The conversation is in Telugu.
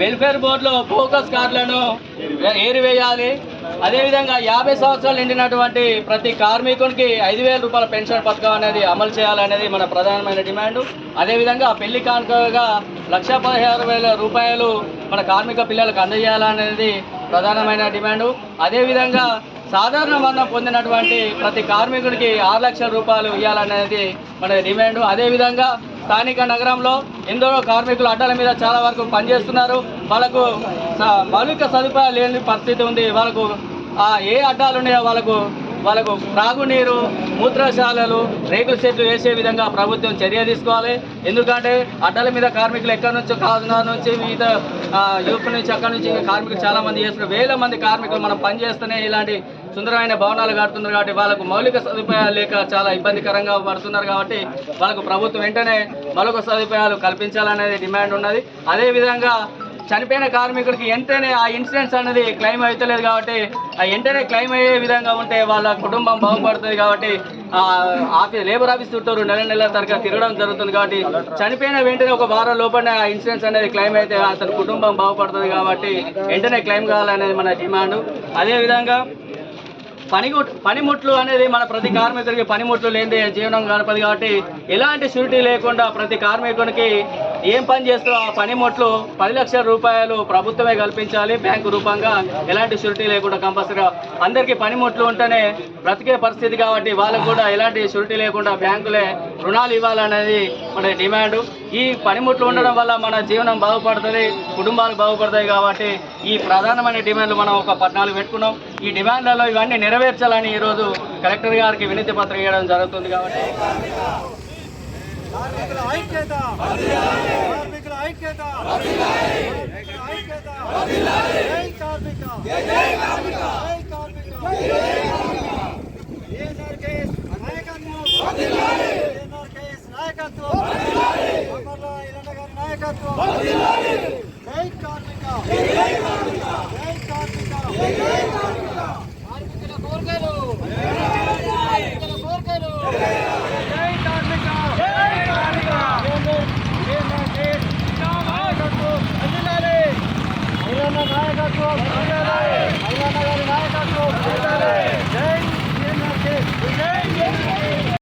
వెల్ఫేర్ బోర్డులో ఫోకస్ కార్డులను ఏరివేయాలి. అదేవిధంగా యాభై సంవత్సరాలు నిండినటువంటి ప్రతి కార్మికునికి ఐదు వేల రూపాయల పెన్షన్ పథకం అనేది అమలు చేయాలనేది మన ప్రధానమైన డిమాండ్. అదేవిధంగా పెళ్ళి కానుకగా లక్ష పదిహారు వేల రూపాయలు మన కార్మిక పిల్లలకు అందజేయాలనేది ప్రధానమైన డిమాండ్. అదేవిధంగా సాధారణ మరణం పొందినటువంటి ప్రతి కార్మికుడికి ఆరు లక్షల రూపాయలు ఇవ్వాలనేది మన డిమాండ్. అదేవిధంగా స్థానిక నగరంలో ఎందరో కార్మికులు అడ్డాల మీద చాలా వరకు పనిచేస్తున్నారు. వాళ్ళకు స- మౌలిక సదుపాయాలు లేని పరిస్థితి ఉంది. వాళ్ళకు ఆ ఏ అడ్డాలు ఉన్నాయో వాళ్ళకు వాళ్ళకు త్రాగునీరు మూత్రశాలలు రేకుల షెడ్లు వేసే విధంగా ప్రభుత్వం చర్య తీసుకోవాలి. ఎందుకంటే అడ్డల మీద కార్మికులు ఎక్కడి నుంచో కాకినాడ నుంచి వివిధ ఆ, యూపీ నుంచి అక్కడి నుంచి కార్మికులు చాలామంది చేస్తున్నారు. వేల మంది కార్మికులు మనం పనిచేస్తూనే ఇలాంటి సుందరమైన భవనాలు కడుతున్నారు కాబట్టి వాళ్ళకు మౌలిక సదుపాయాలు లేక చాలా ఇబ్బందికరంగా పడుతున్నారు కాబట్టి వాళ్ళకు ప్రభుత్వం వెంటనే మౌలిక సదుపాయాలు కల్పించాలనేది డిమాండ్ ఉన్నది. అదేవిధంగా చనిపోయిన కార్మికుడికి వెంటనే ఆ ఇన్సూరెన్స్ అనేది క్లెయిమ్ అవుతలేదు కాబట్టి ఆ వెంటనే క్లెయిమ్ అయ్యే విధంగా ఉంటే వాళ్ళ కుటుంబం బాగుపడుతుంది కాబట్టి ఆఫీస్ లేబర్ ఆఫీస్ చుట్టూరు నెల నెల తరగతి తిరగడం జరుగుతుంది కాబట్టి చనిపోయిన వెంటనే ఒక వారం లోపలనే ఆ ఇన్సూరెన్స్ అనేది క్లెయిమ్ అయితే అతని కుటుంబం బాగుపడుతుంది కాబట్టి వెంటనే క్లెయిమ్ కావాలనేది మన డిమాండ్. అదేవిధంగా పనిముట్ పనిముట్లు అనేది మన ప్రతి కార్మికుడికి పనిముట్లు లేనిదే జీవనం గడపదు కాబట్టి ఎలాంటి షూరిటీ లేకుండా ప్రతి కార్మికునికి ఏం పని చేస్తారో ఆ పనిముట్లు పది లక్షల రూపాయలు ప్రభుత్వమే కల్పించాలి. బ్యాంకు రూపంగా ఎలాంటి షూరిటీ లేకుండా కంపల్సరీగా అందరికీ పనిముట్లు ఉంటేనే బ్రతికే పరిస్థితి కాబట్టి వాళ్ళకు కూడా ఎలాంటి షూరిటీ లేకుండా బ్యాంకులే రుణాలు ఇవ్వాలనేది మన డిమాండ్. ఈ పనిముట్లు ఉండడం వల్ల మన జీవనం బాగుపడుతుంది కుటుంబాలు బాగుపడతాయి కాబట్టి ఈ ప్రధానమైన డిమాండ్లు మనం ఒక పద్నాలుగు పెట్టుకున్నాం. ఈ డిమాండ్లలో ఇవన్నీ నెరవేర్చాలని ఈరోజు కలెక్టర్ గారికి వినతి పత్రం ఇవ్వడం జరుగుతుంది కాబట్టి. ఐక్యత. కార్మికుల ఐక్యత. ఐక్యత. జై కార్మిక. జై కార్మిక. జై కార్మిక ఏఎన్ఆర్కేఎస్ నాయకత్వం ఏఎన్ఆర్కేఎస్ నాయకత్వం అమర్ల ఇలండ గారి నాయకత్వం జై కార్మిక జై